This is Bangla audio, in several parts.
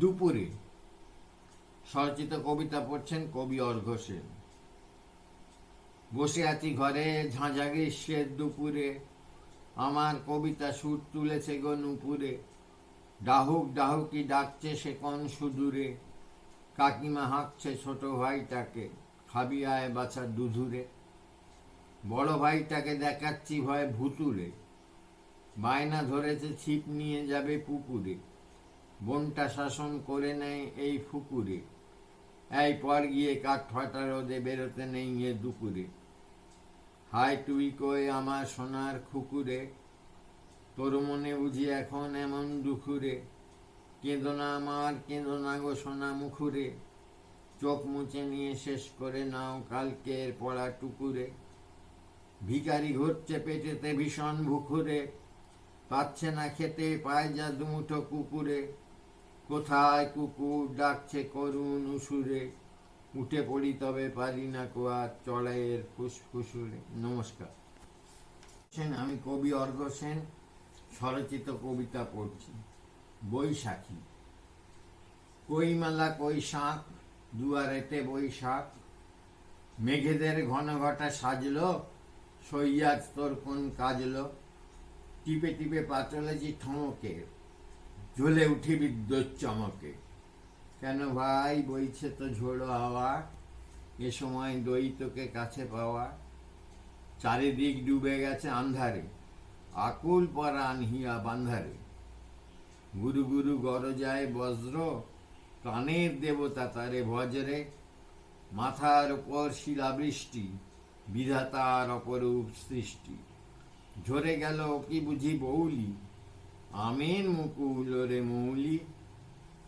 দুপুরে সরচিত কবিতা পড়ছেন কবি অর্ঘ সেন। বসে আছি ঘরে ঝাঁঝা গ্রীষ্মের দুপুরে, আমার কবিতা সুর তুলেছে গো নুপুরে। ডাহুক, ডাহুকি ডাকছে সে কোন সুদূরে, কাকিমা হাঁকছে ছোট ভাইটাকে খাবি আয় বাছা দুধুরে। বড় ভাইটাকে দেখাচ্ছি ভয় ভুতুরে, বায়না ধরেছে ছিপ নিয়ে যাবে পুকুরে। বনটা শাসন করে নেয় এই ফুকুরে। এই পর গিয়ে কাঠ ফাটা রোদে বেরোতে নেই এ দুপুরে। হাই তুই কই আমার সোনার খুকুরে, তোর মনে বুঝি এখন এমন দুখুরে। কেঁদো না আমার, কেঁদো না গো সোনা মুখুরে। চোখ মুছে নিয়ে শেষ করে নাও কালকের পড়া টুকুরে। ভিখারি ঘুরছে পেটেতে ভীষণ ভুকুরে পাচ্ছে না খেতে পায় যা দুমুঠো কুকুরে। কোথায় কুকুর ডাকছে করুণ উসুরে? উঠে পড়ি তবে পারি না কোয়ার চড়াইয়ের ফুসফুসুরে। নমস্কার। আমি কবি অর্ঘ সেন, স্বরচিত কবিতা পড়ছি। বৈশাখী। কইমালা কই শাঁখ দুয়ারেতে বৈশাখ। মেঘেদের ঘন ঘটা সাজলো, সৈয়াদ তোর কোন কাজলো। টিপে টিপে পাচলেছি ঠমকে ঝুলে উঠি বিদ্যুৎ চমকে। কেন ভাই, বইছে তো ঝোড়ো হাওয়া, এ সময় দৈতকে কাছে পাওয়া। চারিদিক ডুবে গেছে আন্ধারে, আকুল পরাণ হিয়া বান্ধারে। গুরু গুরু গরজায় বজ্র, প্রাণের দেবতা তারে ভজরে। মাথার উপর শিলাবৃষ্টি, বিধাতার অপরূপ সৃষ্টি। ঝরে গেল কি বুঝি বৌলি আমেন মুকুল রে মৌলি,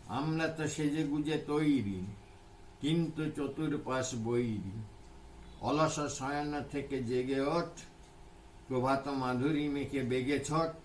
আমরা তো সেজে গুজে তৈরি, কিন্তু চতুর্পাশ বৈরি। অলস শয়ন থেকে জেগে ওঠ, প্রভাত মাধুরী মেখে বেগে ছট।